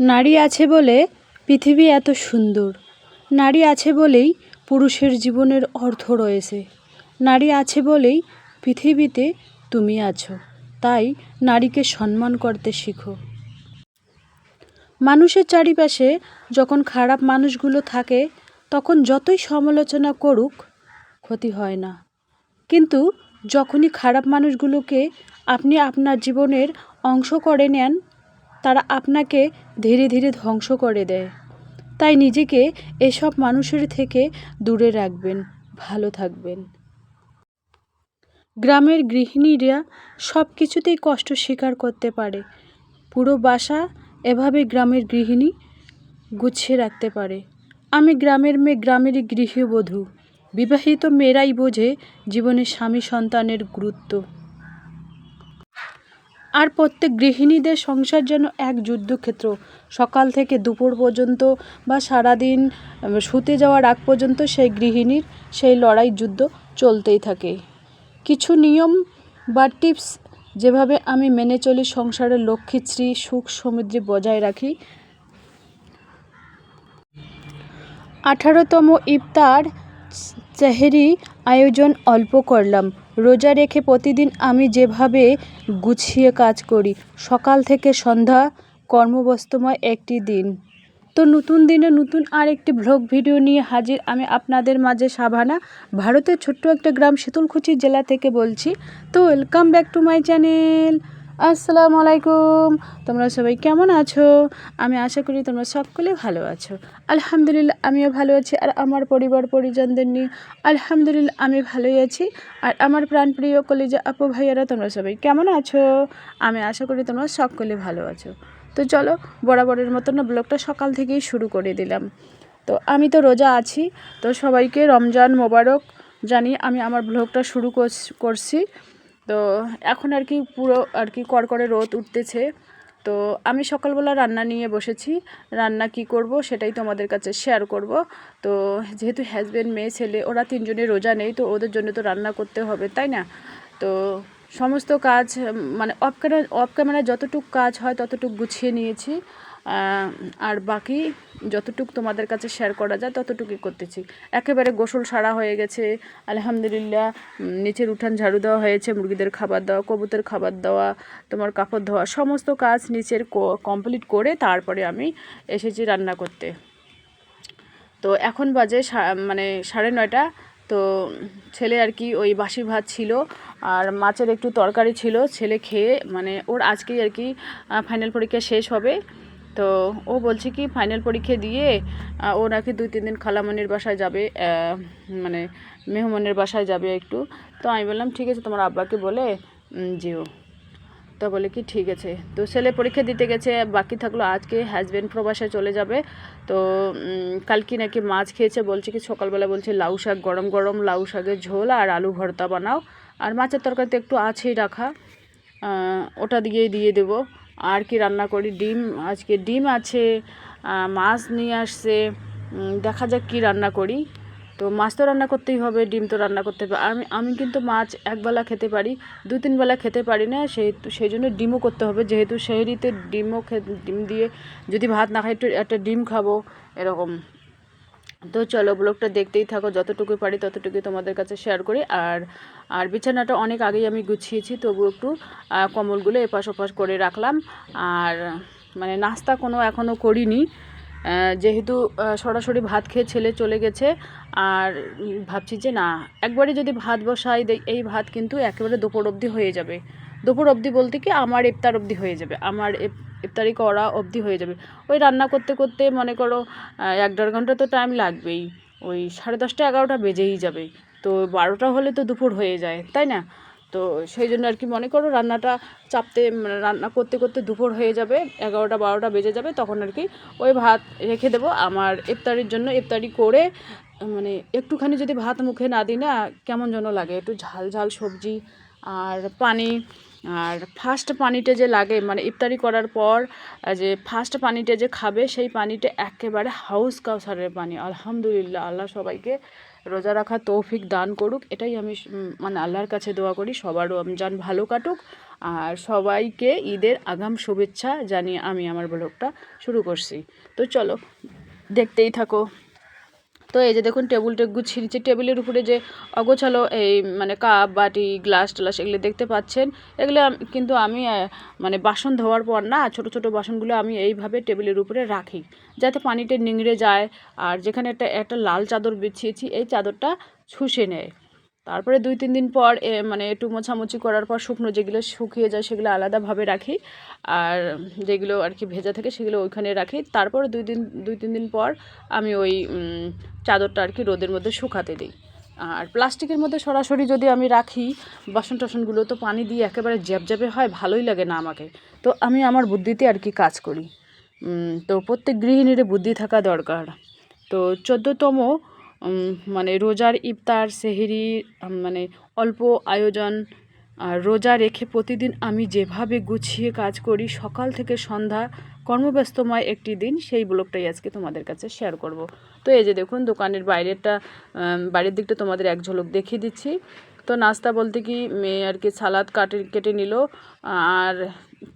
নারী আছে বলে পৃথিবী এত সুন্দর। নারী আছে বলেই পুরুষের জীবনের অর্থ রয়েছে। নারী আছে বলেই পৃথিবীতে তুমি আছো। তাই নারীকে সম্মান করতে শিখো। মানুষের চারিপাশে যখন খারাপ মানুষগুলো থাকে, তখন যতই সমালোচনা করুক, ক্ষতি হয় না। কিন্তু যখনই খারাপ মানুষগুলোকে আপনি আপনার জীবনের অংশ করে নেন তারা আপনাকে ধীরে ধীরে ধ্বংস করে দেয়। তাই নিজেকে এসব মানুষের থেকে দূরে রাখবেন, ভালো থাকবেন। গ্রামের গৃহিণীরা সব কিছুতেই কষ্ট স্বীকার করতে পারে। পুরো বাসা এভাবে গ্রামের গৃহিণী গুছিয়ে রাখতে পারে। আমি গ্রামের মেয়ে গ্রামেরই গৃহবধূ। বিবাহিত মেয়েরাই বোঝে জীবনে স্বামী সন্তানের গুরুত্ব। আর প্রত্যেক গৃহিণীদের সংসার যেন এক যুদ্ধক্ষেত্র। সকাল থেকে দুপুর পর্যন্ত বা সারাদিন শুতে যাওয়ার আগ পর্যন্ত সেই গৃহিণীর সেই লড়াই যুদ্ধ চলতেই থাকে। কিছু নিয়ম বা টিপস যেভাবে আমি মেনে চলি সংসারের লক্ষ্মীশ্রী সুখ সমৃদ্ধি বজায় রাখি। আঠারোতম ইফতার, চেহারি আয়োজন অল্প করলাম। রোজা রেখে প্রতিদিন আমি যেভাবে গুছিয়ে কাজ করি, সকাল থেকে সন্ধ্যা কর্মব্যস্তময় একটি দিন। তো নতুন দিনে নতুন আর একটি ভ্লগ ভিডিও নিয়ে হাজির আমি আপনাদের মাঝে সাভানা, ভারতের ছোট্ট একটা গ্রাম, শীতলকুচি জেলা থেকে বলছি। তো welcome back to my channel. আসসালামু আলাইকুম তোমরা সবাই কেমন আছো? আমি আশা করি তোমরা সকলে ভালো আছো। আলহামদুলিল্লাহ, আমিও ভালো আছি আর আমার পরিবার পরিজনদের নিয়ে আলহামদুলিল্লাহ, আমি ভালোই আছি। আর আমার প্রাণপ্রিয় কলেজে আপু ভাইয়ারা, তোমরা সবাই কেমন আছো? আমি আশা করি তোমরা সকলে ভালো আছো। তো চলো, বরাবরের মতো না ব্লগটা সকাল থেকেই শুরু করে দিলাম। তো আমি তো রোজা আছি, তো সবাইকে রমজান মোবারক। জানি আমি আমার ব্লগটা শুরু করছি। তো এখন আর কি পুরো আর কি কড়কড়ে রোদ উঠতেছে। তো আমি সকালবেলা রান্না নিয়ে বসেছি। রান্না কি করব সেটাই তোমাদের কাছে শেয়ার করব। তো যেহেতু হাজব্যান্ড মেয়ে, ছেলে, ওরা তিনজনে রোজা নেই, তো ওদের জন্য তো রান্না করতে হবে, তাই না? তো সমস্ত কাজ মানে অফ ক্যামেরা অফ ক্যামেরা যতটুক কাজ হয় ততটুক গুছিয়ে নিয়েছি। আর বাকি যতটুক তোমাদের কাছে শেয়ার করা যায় ততটুকুই করতেছি। একেবারে গোসল সারা হয়ে গেছে, আলহামদুলিল্লাহ নিচের উঠান ঝাড়ু দেওয়া হয়েছে, মুরগিদের খাবার দেওয়া, কবুতর খাবার দেওয়া, তোমার কাপড় ধোয়া, সমস্ত কাজ নিচের কমপ্লিট করে তারপরে আমি এসেছি রান্না করতে। তো এখন বাজে মানে সাড়ে নয়টা, তো ছেলে আর কি ওই বাসি ভাত ছিল, আর মাছের একটু তরকারি ছিল, ছেলে খেয়ে মানে ওর আজকেই আর কি ফাইনাল পরীক্ষা শেষ হবে। তো ও বলছে কি ফাইনাল পরীক্ষা দিয়ে ও নাকি দুই, তিন দিন খালামনির বাসায় যাবে মানে মেহমানের বাসায় যাবে একটু। তো আমি বললাম, ঠিক আছে, তোমার আব্বাকে বলে যেও। তো বলে কি, ঠিক আছে। তো ছেলে পরীক্ষা দিতে গেছে, বাকি থাকল আজকে হাজব্যান্ড প্রবাসে চলে যাবে। তো কালকে নাকি মাছ খেয়েছে, বলছে কি, সকালবেলা বলছে লাউ শাক, গরম গরম লাউ শাকের ঝোল আর আলু ভর্তা বানাও। আর মাছের তরকারি তো একটু আছেই রাখা ওটা দিয়েই দিয়ে দেবো। আর কি রান্না করি? ডিম, আজকে ডিম আছে মাছ নিয়ে আসছে। দেখা যাক কি রান্না করি। তো মাছ তো রান্না করতেই হবে, ডিম তো রান্না করতে হবে। আমি আমি কিন্তু মাছ একবেলা খেতে পারি দু তিন বেলা খেতে পারি না। সেহেতু সেই জন্য ডিমও করতে হবে। যেহেতু শহরিতে ডিমও ডিম দিয়ে যদি ভাত না খাই, একটু, একটা ডিম খাব, এরকম। তো চলো, ব্লগটা দেখতেই থাকো। যতটুকু পারি ততটুকু তোমাদের কাছে শেয়ার করি। আর আর বিছানাটা অনেক আগেই আমি গুছিয়েছি তবু একটু আহ, কম্বলগুলো এপাশ ওপাশ করে রাখলাম। আর মানে নাস্তা কোনো এখনও করিনি। যেহেতু সরাসরি ভাত খেয়ে ছেলে চলে গেছে আর ভাবছি যে না একবারে যদি ভাত বসাই এই ভাত কিন্তু একেবারে দুপুর অবধি হয়ে যাবে। দুপুর অবধি বলতে কি আমার ইফতার অবধি হয়ে যাবে আমার ইফতারি করা অবধি হয়ে যাবে। ওই রান্না করতে করতে মনে করো এক দেড় ঘণ্টা তো টাইম লাগবেই ওই সাড়ে দশটা এগারোটা বেজেই যাবে। তো বারোটা হলে তো দুপুর হয়ে যায়, তাই না? তো সেই জন্য আর কি মনে করো রান্নাটা চাপতে মানে রান্না করতে করতে দুপুর হয়ে যাবে, এগারোটা বারোটা বেজে যাবে, তখন আর কি ওই ভাত রেখে দেবো। আমার ইফতারির জন্য ইফতারি করে মানে একটুখানি যদি ভাত মুখে না দিই না, কেমন যেন লাগে। একটু ঝাল ঝাল সবজি আর পানি, আর ফার্স্ট পানিটা যে লাগে মানে ইফতারি করার পর যে ফার্স্ট পানিটা যে খাবে, সেই পানিটা একেবারে হাউস কাউসারের পানি। আলহামদুলিল্লাহ, আল্লাহ সবাইকে রোজা রাখা তৌফিক দান করুক, এটাই আমি মানে আল্লাহর কাছে দোয়া করি, সবার রমজান ভালো কাটুক। আর সবাইকে ঈদের আগাম শুভেচ্ছা জানিয়ে আমি আমার ব্লগটা শুরু করছি। তো চলো, দেখতেই থাকো। তো এই যে দেখুন টেবিলটা গুছিয়ে নিচ্ছে। টেবিলের উপরে যে অগোছালো এই মানে কাপ, বাটি, গ্লাস টলাস এগুলো দেখতে পাচ্ছেন। এগুলো কিন্তু আমি মানে বাসন ধোয়ার পর না ছোট ছোট বাসনগুলো আমি এইভাবে টেবিলের উপরে রাখি। যাতে পানিটা নিংড়ে যায়। আর যেখানে একটা একটা লাল চাদর বিছিয়েছি, এই চাদরটা শুষে নেয়। তারপরে দুই, তিন দিন পর মানে একটু মোছামুছি করার পর শুকনো যেগুলো শুকিয়ে যায় সেগুলো আলাদাভাবে রাখি। আর যেগুলো আর কি ভেজা থাকে সেগুলো ওইখানে রাখি। তারপর দুই দিন, দুই, তিন দিন পর আমি ওই চাদরটা আর কি রোদের মধ্যে শুকাতে দিই। আর প্লাস্টিকের মধ্যে সরাসরি যদি আমি রাখি, বাসন টাসনগুলো তো পানি দিয়ে একেবারে জ্যাবজ্যাবে হয়, ভালোই লাগে না আমাকে। তো আমি আমার বুদ্ধিতে আর কি কাজ করি। তো প্রত্যেক গৃহিণীর বুদ্ধি থাকা দরকার। তো চোদ্দোতম মানে রোজার ইফতার, সেহেরি মানে অল্প আয়োজন, আর রোজা রেখে প্রতিদিন আমি যেভাবে গুছিয়ে কাজ করি, সকাল থেকে সন্ধ্যা কর্মব্যস্তময় একটি দিন, সেই ব্লগটাই আজকে তোমাদের কাছে শেয়ার করব। তো এই যে দেখুন, দোকানের বাইরেটা বাড়ির দিকটা তোমাদের এক ঝলক দেখিয়ে দিচ্ছি। তো নাস্তা বলতে কি, মেয়ে আর কি সালাদ কাটে, কেটে নিল। আর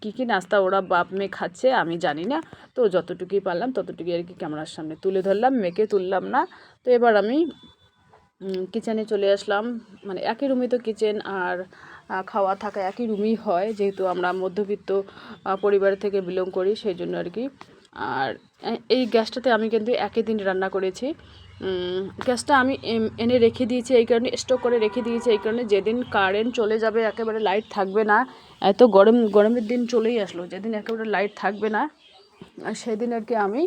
কি কি নাস্তা ওরা বাপ মেয়ে খাচ্ছে আমি জানি না। তো যতটুকুই পারলাম ততটুকুই আর কি ক্যামেরার সামনে তুলে ধরলাম, মেয়েকে তুললাম না। তো এবার আমি কিচেনে চলে আসলাম। মানে একই রুমে তো কিচেন আর খাওয়া থাকা একই রুমই হয়। যেহেতু আমরা মধ্যবিত্ত পরিবার থেকে বিলং করি, সেই জন্য আর কি। আর এই গ্যাসটাতে আমি কিন্তু একই দিন রান্না করেছি। গ্যাসটা আমি এনে রেখে দিয়েছি এই কারণে, স্টক করে রেখে দিয়েছি এই কারণে যেদিন কারেন্ট চলে যাবে একেবারে লাইট থাকবে না। এত গরম, গরমের দিন চলেই আসলো, যেদিন একেবারে লাইট থাকবে না সেদিন আর কি আমি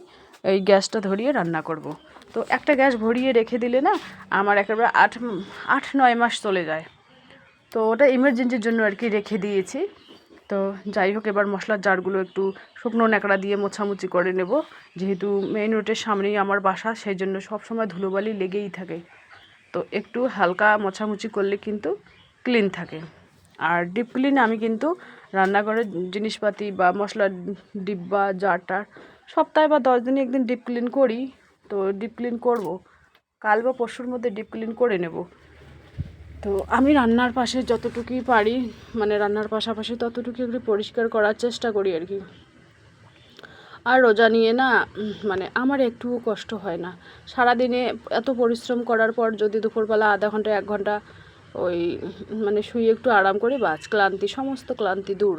এই গ্যাসটা ধরিয়ে রান্না করব। তো একটা গ্যাস ভরিয়ে রেখে দিলে না, আমার একেবারে আট আট, নয় মাস চলে যায়। তো ওটা ইমার্জেন্সির জন্য আর কি রেখে দিয়েছি। তো যাই হোক, এবার মশলার জারগুলো একটু শুকনো ন্যাকড়া দিয়ে মোছামুছি করে নেব। যেহেতু মেইন রোডের সামনেই আমার বাসা, সেই জন্য সবসময় ধুলোবালি লেগেই থাকে। তো একটু হালকা মোছামুছি করলে কিন্তু ক্লিন থাকে। আর ডিপ ক্লিন আমি কিন্তু রান্নাঘরের জিনিসপাতি বা মশলার ডিব্বা জারটার সপ্তাহে বা দশ দিনে একদিন ডিপ ক্লিন করি। তো ডিপ ক্লিন করব। কাল বা পরশুর মধ্যে ডিপ ক্লিন করে নেব। তো আমি রান্নার পাশে যতটুকুই পারি মানে রান্নার পাশাপাশি ততটুকু একটু পরিষ্কার করার চেষ্টা করি আর কি। আর রোজা নিয়ে না মানে আমার একটুও কষ্ট হয় না। সারাদিনে এত পরিশ্রম করার পর যদি দুপুরবেলা আধা ঘণ্টা, এক ঘণ্টা ওই মানে শুয়ে একটু আরাম করে, বাস ক্লান্তি, সমস্ত ক্লান্তি দূর।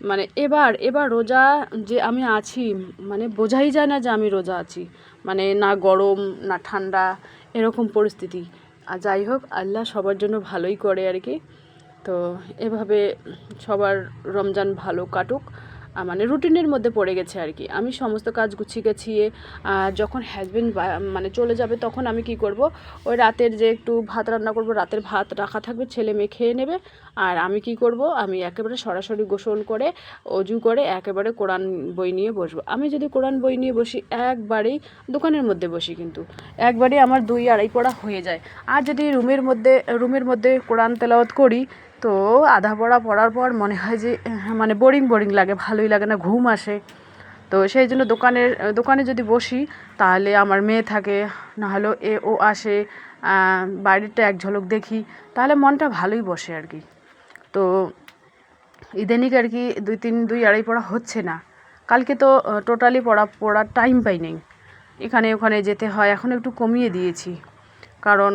মানে এবার এবার রোজা যে আমি আছি মানে বোঝাই যায় না যে আমি রোজা আছি। মানে না গরম, না ঠান্ডা, এরকম পরিস্থিতি। আর যাই হোক, আল্লাহ সবার জন্য ভালোই করে আর কি। তো এভাবে সবার রমজান ভালো কাটুক। মানে রুটিনের মধ্যে পড়ে গেছে আর কি। আমি সমস্ত কাজ গুছিয়ে গেছিয়ে যখন হাজবেন্ড মানে চলে যাবে তখন আমি কি করব? ওই রাতের যে একটু ভাত রান্না করব, রাতের ভাত রাখা থাকবে, ছেলে মেয়ে খেয়ে নেবে। আর আমি কি করব? আমি একেবারে সরাসরি গোসল করে, অজু করে একেবারে কোরআন বই নিয়ে বসবো। আমি যদি কোরআন বই নিয়ে বসি, একবারেই দোকানের মধ্যে বসি কিন্তু। একবারে আমার দুই আড়াই পড়া হয়ে যায়। আর যদি রুমের মধ্যে রুমের মধ্যে কোরআন তেলাওয়াত করি তো আধা পড়া পড়ার পর মনে হয় যে আহ, মানে বোরিং বোরিং লাগে ভালোই লাগে না ঘুম আসে। তো সেই জন্য দোকানের দোকানে যদি বসি তাহলে আমার মেয়ে থাকে নাহলেও এ ও আসে বাড়িটা এক ঝলক দেখি তাহলে মনটা ভালোই বসে আর কি। তো ইদানিক আর কি দুই তিন দুই আড়াই পড়া হচ্ছে না। কালকে তো টোটালি পড়া পড়ার টাইম পাই নেই এখানে ওখানে যেতে হয় এখন একটু কমিয়ে দিয়েছি। কারণ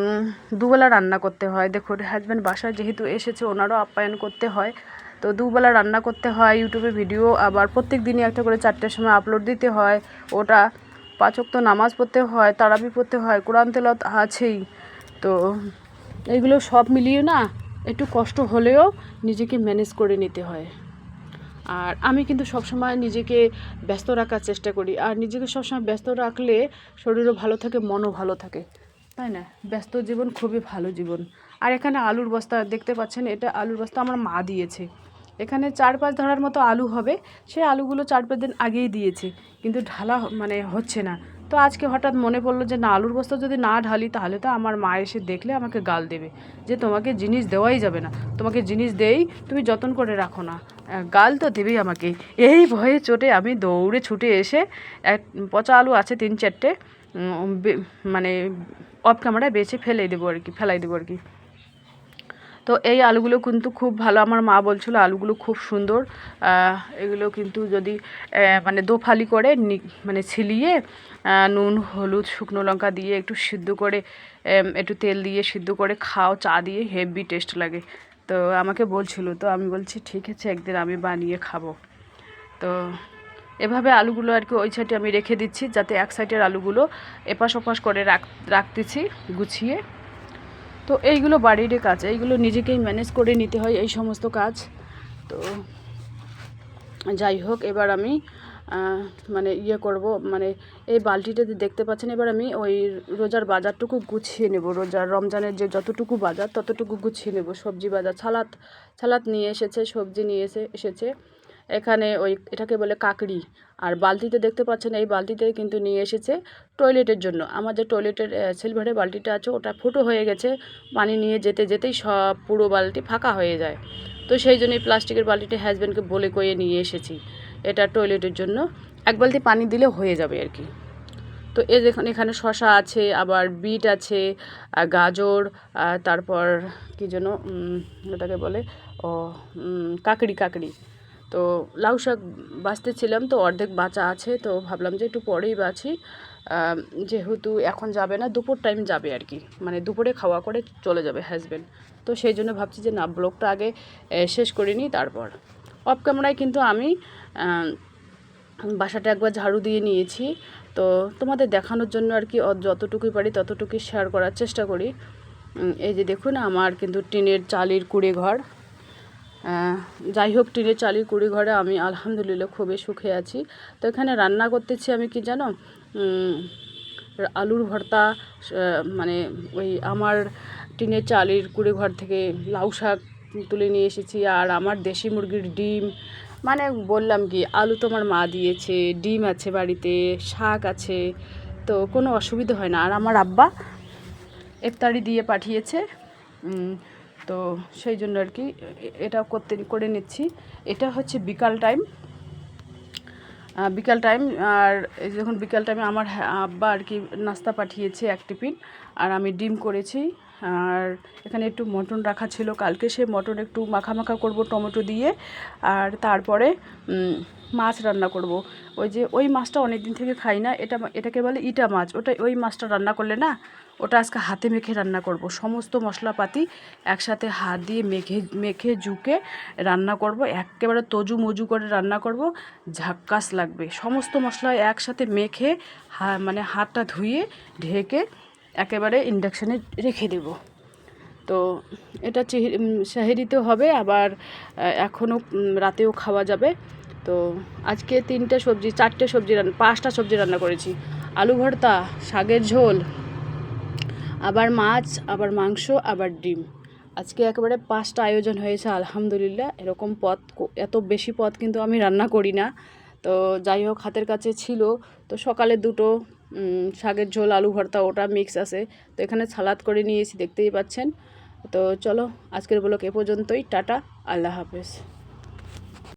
দুবেলা রান্না করতে হয়। দেখুন হাজব্যান্ড বাসায় যেহেতু এসেছে, ওনারও আপ্যায়ন করতে হয়। তো দুবেলা রান্না করতে হয় ইউটিউবে ভিডিও আবার প্রত্যেক দিনই একটা করে চারটের সময় আপলোড দিতে হয়। ওটা পাচক তো নামাজ পড়তে হয়, তারাবি পড়তে হয়, কোরআন তেলত আছেই। তো এগুলো সব মিলিয়ে না, একটু কষ্ট হলেও নিজেকে ম্যানেজ করে নিতে হয়। আর আমি কিন্তু সবসময় নিজেকে ব্যস্ত রাখার চেষ্টা করি। আর নিজেকে সবসময় ব্যস্ত রাখলে শরীরও ভালো থাকে, মনও ভালো থাকে। তাই না? ব্যস্ত জীবন খুবই ভালো জীবন। আর এখানে আলুর বস্তা দেখতে পাচ্ছেন, এটা আলুর বস্তা আমার মা দিয়েছে। এখানে চার পাঁচ ধরার মতো আলু হবে, সে আলুগুলো চার পাঁচ দিন আগেই দিয়েছে, কিন্তু ঢালা মানে হচ্ছে না। তো আজকে হঠাৎ মনে পড়ল যে, না, আলুর বস্তা যদি না ঢালি, তাহলে তো আমার মা এসে দেখলে আমাকে গাল দেবে যে, তোমাকে জিনিস দেওয়াই যাবে না। তোমাকে জিনিস দেই, তুমি যত্ন করে রাখো না। গাল তো দেবেই আমাকে। এই ভয়ে চোটে আমি দৌড়ে ছুটে এসে এক পচা আলু আছে তিন চারটে মানে অফ ক্যামেরায় বেছে ফেলে দেবো আর কি, ফেলাই দেবো আর কি। তো এই আলুগুলো কিন্তু খুব ভালো, আমার মা বলছিল আলুগুলো খুব সুন্দর। এগুলো কিন্তু যদি মানে দোফালি করে মানে ছিলিয়ে নুন, হলুদ, শুকনো লঙ্কা দিয়ে একটু সিদ্ধ করে একটু তেল দিয়ে সিদ্ধ করে খাও, চা দিয়ে, হেভি টেস্ট লাগে। তো আমাকে বলছিল, তো আমি বলছি, ঠিক আছে, একদিন আমি বানিয়ে খাব। তো এভাবে আলুগুলো আর কি ওই সাইডে আমি রেখে দিচ্ছি, যাতে এক সাইডের আলুগুলো এপাশ ওপাশ করে রাখ, রাখতেছি, গুছিয়ে। তো এইগুলো বাড়ির কাজ, এইগুলো নিজেকেই ম্যানেজ করে নিতে হয় এই সমস্ত কাজ। তো যাই হোক, এবার আমি মানে ইয়ে করব মানে এই বালতিটাতে দেখতে পাচ্ছেন, এবার আমি ওই রোজার বাজারটুকু গুছিয়ে নেব। রোজার, রমজানের যে যতটুকু বাজার, ততটুকু গুছিয়ে নেব। সবজি বাজার ছালাত ছালাত নিয়ে এসেছে, সবজি নিয়ে এসে, এসেছে। এখানে ওই এটাকে বলে কাকড়ি। আর বালতিতে দেখতে পাচ্ছেন, এই বালতিতে কিন্তু নিয়ে এসেছে টয়লেটের জন্য। আমার যে টয়লেটের সিলভারের বালতিটা আছে, ওটা ফুটো হয়ে গেছে পানি নিয়ে যেতে যেতেই সব পুরো বালতি ফাঁকা হয়ে যায়। তো সেই জন্য এই প্লাস্টিকের বালতিটা হাজব্যান্ডকে বলে কয়ে নিয়ে এসেছি। এটা টয়লেটের জন্য। এক বালতি পানি দিলে হয়ে যাবে আর কি। তো এ দেখুন, এখানে শশা আছে, আবার বিট আছে গাজর তারপর কী যেন ওটাকে বলে, ও কাকড়ি কাকড়ি। তো লাউ শাক বাঁচতেছিলাম তো অর্ধেক বাঁচা আছে তো ভাবলাম যে একটু পরেই আম, যেহেতু এখন যাবে না দুপুর টাইম যাবে আর কি। মানে দুপুরে খাওয়া করে চলে যাবে হাজব্যান্ড তো সেই জন্য ভাবছি যে না ব্লগটা আগে শেষ করে নিই তারপর। অফ ক্যামেরায় কিন্তু আমি বাসাটা একবার ঝাড়ু দিয়ে নিয়েছি। তো তোমাদের দেখানোর জন্য আর কি যতটুকুই পারি ততটুকুই শেয়ার করার চেষ্টা করি। এই যে দেখুন আমার কিন্তু টিনের চালির কুড়ে ঘর যাই হোক, টিনের চালির কুড়ি ঘরে আমি আলহামদুলিল্লাহ খুবই সুখে আছি। তো এখানে রান্না করতেছি আমি কি জানো? আলুর ভর্তা মানে ওই আমার টিনের চালির কুড়ি ঘর থেকে লাউ শাক তুলে নিয়ে এসেছি, আর আমার দেশি মুরগির ডিম। মানে বললাম কি, আলু তো আমার মা দিয়েছে, ডিম আছে বাড়িতে, শাক আছে, তো কোনো অসুবিধা হয় না। আর আমার আব্বা ইফতারি দিয়ে পাঠিয়েছে তো সেই জন্য আর কি, এটা করতে, করে নিচ্ছি। এটা হচ্ছে বিকাল টাইম। বিকাল টাইম, আর যখন বিকাল টাইমে আমার আব্বা আর কি নাস্তা পাঠিয়েছে এক টিফিন, আর আমি ডিম করেছি। আর এখানে একটু মটন রাখা ছিল কালকে সে মটন একটু মাখা মাখা করব টমেটো দিয়ে। আর তারপরে মাছ রান্না করব। ওই যে, ওই মাছটা অনেক দিন থেকে খাই না, এটা এটাকে বলে ইটা মাছ। ওটা, ওই মাছটা রান্না করলে না ওটা আজকে হাতে মেখে রান্না করব। সমস্ত মশলাপাতি একসাথে হাত দিয়ে মেখে মেখে জুকে রান্না করব। একেবারে তজু মজু করে রান্না করব। ঝাক্কাস লাগবে। সমস্ত মশলা একসাথে মেখে মানে হাতটা ধুয়ে ঢেকে একেবারে ইন্ডাকশানে রেখে দেব। তো এটা সাহেরিতেও হবে। আবার এখনও রাতেও খাওয়া যাবে। তো আজকে তিনটে সবজি, চারটে সবজি রান্না পাঁচটা সবজি রান্না করেছি। আলু ভর্তা, শাকের ঝোল আবার মাছ, আবার মাংস, আবার ডিম। আজকে একেবারে পাঁচটা আয়োজন হয়েছে, আলহামদুলিল্লাহ। এরকম পদ এত বেশি পদ কিন্তু আমি রান্না করি না। তো যাই হোক, হাতের কাছে ছিল। তো সকালে দুটো শাকের ঝোল, আলু ভর্তা, ওটা মিক্স আছে। তো এখানে সালাদ করে নিয়েছি, দেখতেই পাচ্ছেন। তো চলো, আজকের ব্লগ এ পর্যন্তই। টাটা, আল্লাহ হাফেজ।